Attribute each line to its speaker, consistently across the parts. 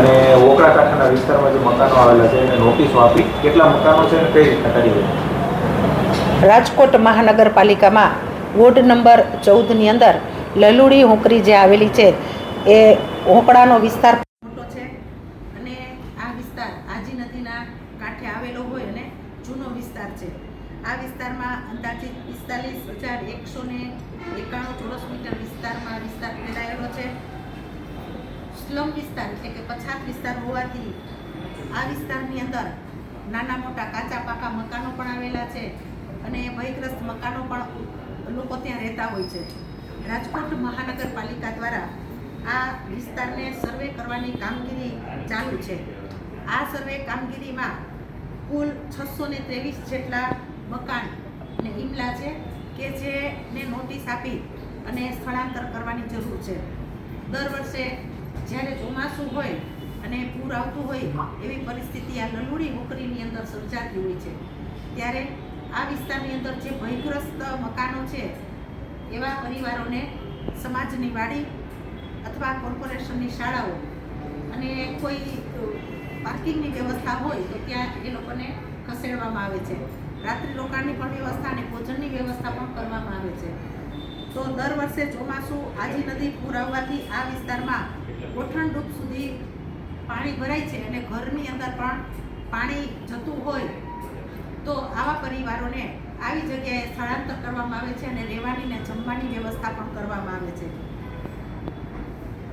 Speaker 1: અને વોકરા કાંઠાના વિસ્તારમાં જે મકાનો આવેલા છે, એને નોટિસો આપી કેટલા મકાનો છે અને કઈ રીતના કાર્યવાહી
Speaker 2: રાજકોટ મહાનગરપાલિકામાં વોર્ડ નંબર ચૌદની અંદર લલુડી હોંકરી જે આવેલી છે, એ હોંકડાનો વિસ્તાર મોટો છે. અને આ વિસ્તાર આજી નદીના કાંઠે આવેલો હોય અને જૂનો વિસ્તાર છે. આ વિસ્તારમાં અંદાજિત પિસ્તાલીસ હજાર એકસો ને એકાણું ચોરસ મીટર વિસ્તારમાં વિસ્તાર ફેલાયેલો છે. સ્લમ વિસ્તાર એટલે કે પછાત વિસ્તાર હોવાથી આ વિસ્તારની અંદર નાના મોટા કાચા પાકા મકાનો પણ આવેલા છે અને ભયગ્રસ્ત મકાનો પણ લોકો ત્યાં રહેતા હોય છે. રાજકોટ મહાનગરપાલિકા દ્વારા આ વિસ્તારને સર્વે કરવાની કામગીરી ચાલુ છે. આ સર્વે કામગીરીમાં કુલ છસો ને ત્રેવીસ જેટલા મકાન અને ઇમલા છે કે જેને નોટિસ આપી અને સ્થળાંતર કરવાની જરૂર છે. દર વર્ષે જ્યારે ચોમાસું હોય અને પૂર આવતું હોય એવી પરિસ્થિતિ આ લલુડી હોકરીની અંદર સર્જાતી હોય છે. ત્યારે આ વિસ્તારની અંદર જે ભયગ્રસ્ત મકાનો છે, એવા પરિવારોને સમાજની વાડી અથવા કોર્પોરેશનની શાળાઓ અને કોઈ પાર્કિંગની વ્યવસ્થા હોય તો ત્યાં એ લોકોને ખસેડવામાં આવે છે. રાત્રિ રોકાણની પણ વ્યવસ્થા અને ભોજનની વ્યવસ્થા પણ કરવામાં આવે છે. તો દર વર્ષે ચોમાસું આજી નદી પૂર આવવાથી આ વિસ્તારમાં ગોઠણ ડૂબ સુધી પાણી ભરાય છે અને ઘરની અંદર પણ પાણી જતું હોય તો આવા પરિવારોને આવી જગ્યાએ સ્થળાંતર કરવામાં આવે છે અને રહેવાની ને જમવાની વ્યવસ્થા પણ કરવામાં આવે છે.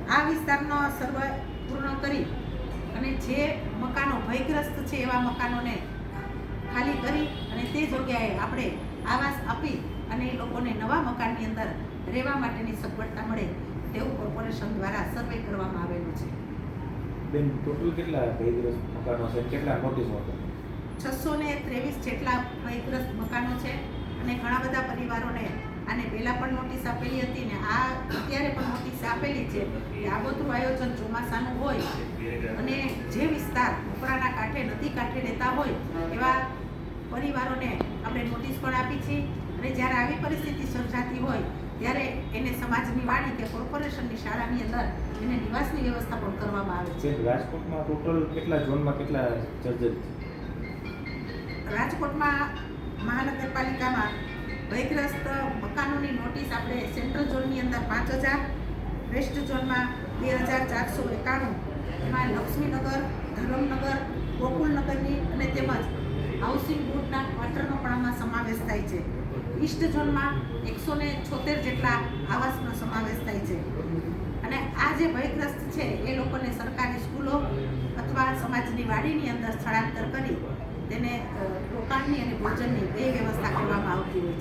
Speaker 2: આ વિસ્તારનો સર્વે પૂર્ણ કરી અને જે મકાનો ભયગ્રસ્ત છે એવા મકાનોને ખાલી કરી અને તે જગ્યાએ આપણે આવાસ આપી અને એ લોકોને નવા મકાનની અંદર રહેવા માટેની સગવડતા મળે તેવું કોર્પોરેશન દ્વારા સર્વે કરવામાં આવેલું છે.
Speaker 1: બેન ટોટલ કેટલા ભયગ્રસ્ત મકાનો છે? કેટલા નોટિસ હતા
Speaker 2: છસો ને ત્રેવીસ જેટલા ભયગ્રસ્ત મકાનો છે અને ઘણા બધા પરિવારોને આને પહેલાં પણ નોટિસ આપેલી હતી ને આ અત્યારે પણ નોટિસ આપેલી છે કે આગોતરું આયોજન ચોમાસાનું હોય અને જે વિસ્તાર ઉપરાના કાંઠે નદી કાંઠે રહેતા હોય એવા પરિવારોને આપણે નોટિસ પણ આપી છે. અને જ્યારે આવી પરિસ્થિતિ સર્જાતી હોય ત્યારે એને સમાજની વાડી કે કોર્પોરેશનની શાળાની અંદર એને નિવાસની વ્યવસ્થા પણ કરવામાં આવે છે.
Speaker 1: રાજકોટમાં ટોટલ કેટલા ઝોનમાં કેટલા જર્જરિત
Speaker 2: રાજકોટમાં મહાનગરપાલિકામાં ભયગ્રસ્ત મકાનોની નોટિસ આપણે સેન્ટ્રલ ઝોનની અંદર પાંચ હજાર વેસ્ટ ઝોનમાં બે હજાર ચારસો એકાણું એમાં લક્ષ્મીનગર ધરમનગર ગોકુલનગરની અને તેમજ હાઉસિંગ બોર્ડના ક્વાર્ટરનો પણ આમાં સમાવેશ થાય છે. ઈસ્ટ ઝોનમાં એકસો ને છોતેર જેટલા આવાસનો સમાવેશ થાય છે. અને આ જે ભયગ્રસ્ત છે એ લોકોને સરકારી સ્કૂલો અથવા સમાજની વાડીની અંદર સ્થળાંતર કરી તેને રોકાણની અને ભોજનની બે વ્યવસ્થા કરવામાં આવતી હોય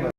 Speaker 2: છે.